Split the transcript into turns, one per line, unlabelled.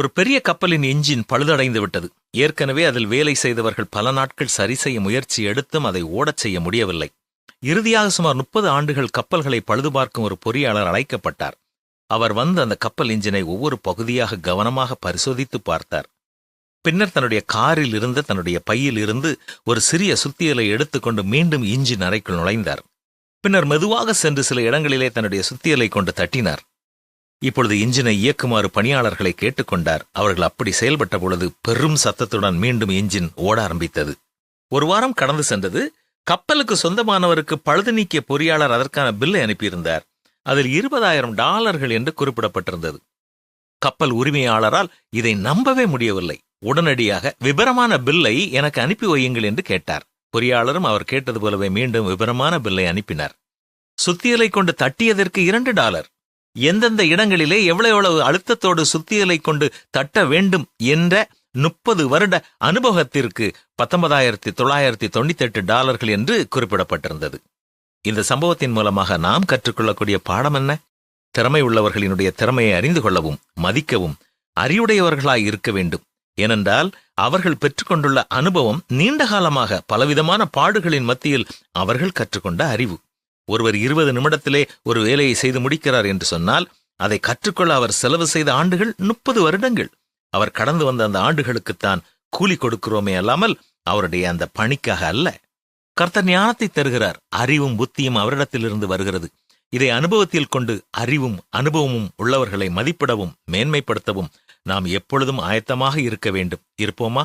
ஒரு பெரிய கப்பலின் எஞ்சின் பழுதடைந்து விட்டது. ஏற்கனவே அதில் வேலை செய்தவர்கள் பல நாட்கள் சரி செய்ய முயற்சி எடுத்தும் அதை ஓடச் செய்ய முடியவில்லை. இறுதியாக சுமார் முப்பது ஆண்டுகள் கப்பல்களை பழுது பார்க்கும் ஒரு பொறியாளர் அழைக்கப்பட்டார். அவர் வந்து அந்த கப்பல் இன்ஜினை ஒவ்வொரு பகுதியாக கவனமாக பரிசோதித்து பார்த்தார். பின்னர் தன்னுடைய காரில் இருந்த தன்னுடைய பையில் இருந்து ஒரு சிறிய சுத்தியலை எடுத்துக்கொண்டு மீண்டும் இன்ஜின் அறைக்குள் நுழைந்தார். பின்னர் மெதுவாக சென்று சில இடங்களிலே தன்னுடைய சுத்தியலை கொண்டு தட்டினார். இப்பொழுது இன்ஜினை இயக்குமாறு பணியாளர்களை கேட்டுக்கொண்டார். அவர்கள் அப்படி செயல்பட்ட பொழுது பெரும் சத்தத்துடன் மீண்டும் இன்ஜின் ஓட ஆரம்பித்தது. ஒரு வாரம் கடந்து சென்றது. கப்பலுக்கு சொந்தமானவருக்கு பழுது நீக்கிய பொறியாளர் அதற்கான பில்லை அனுப்பியிருந்தார். அதில் இருபதாயிரம் டாலர்கள் என்று குறிப்பிடப்பட்டிருந்தது. கப்பல் உரிமையாளரால் இதை நம்பவே முடியவில்லை. உடனடியாக விபரமான பில்லை எனக்கு அனுப்பி வையுங்கள் என்று கேட்டார். பொறியாளரும் அவர் கேட்டது போலவே மீண்டும் விபரமான பில்லை அனுப்பினார். சுத்தியலை கொண்டு தட்டியதற்கு இரண்டு டாலர். எந்தெந்த இடங்களிலே எவ்வளவு எவ்வளவு அழுத்தத்தோடு சுத்தியலை கொண்டு தட்ட வேண்டும் என்ற முப்பது வருட அனுபவத்திற்கு பத்தொன்பதாயிரத்தி தொள்ளாயிரத்தி தொண்ணூத்தி எட்டு டாலர்கள் என்று குறிப்பிடப்பட்டிருந்தது. இந்த சம்பவத்தின் மூலமாக நாம் கற்றுக்கொள்ளக்கூடிய பாடம் என்ன? திறமை உள்ளவர்களினுடைய திறமையை அறிந்து கொள்ளவும் மதிக்கவும் அறிவுடையவர்களாய் இருக்க வேண்டும். ஏனென்றால் அவர்கள் பெற்றுக்கொண்டுள்ள அனுபவம் நீண்ட காலமாக பலவிதமான பாடுகளின் மத்தியில் அவர்கள் கற்றுக்கொண்ட அறிவு. ஒருவர் இருபது நிமிடத்திலே ஒரு வேலையை செய்து முடிக்கிறார் என்று சொன்னால் அதை கற்றுக்கொள்ள அவர் செலவு செய்த ஆண்டுகள் முப்பது வருடங்கள். அவர் கடந்து வந்த அந்த ஆண்டுகளுக்குத்தான் கூலி கொடுக்கிறோமே அல்லாமல் அவருடைய அந்த பணிக்காக அல்ல. கர்த்தர் ஞானத்தை தருகிறார். அறிவும் புத்தியும் அவரிடத்திலிருந்து வருகிறது. இதை அனுபவத்தில் கொண்டு அறிவும் அனுபவமும் உள்ளவர்களை மதிப்பிடவும் மேன்மைப்படுத்தவும் நாம் எப்பொழுதும் ஆயத்தமாக இருக்க வேண்டும். இருப்போமா?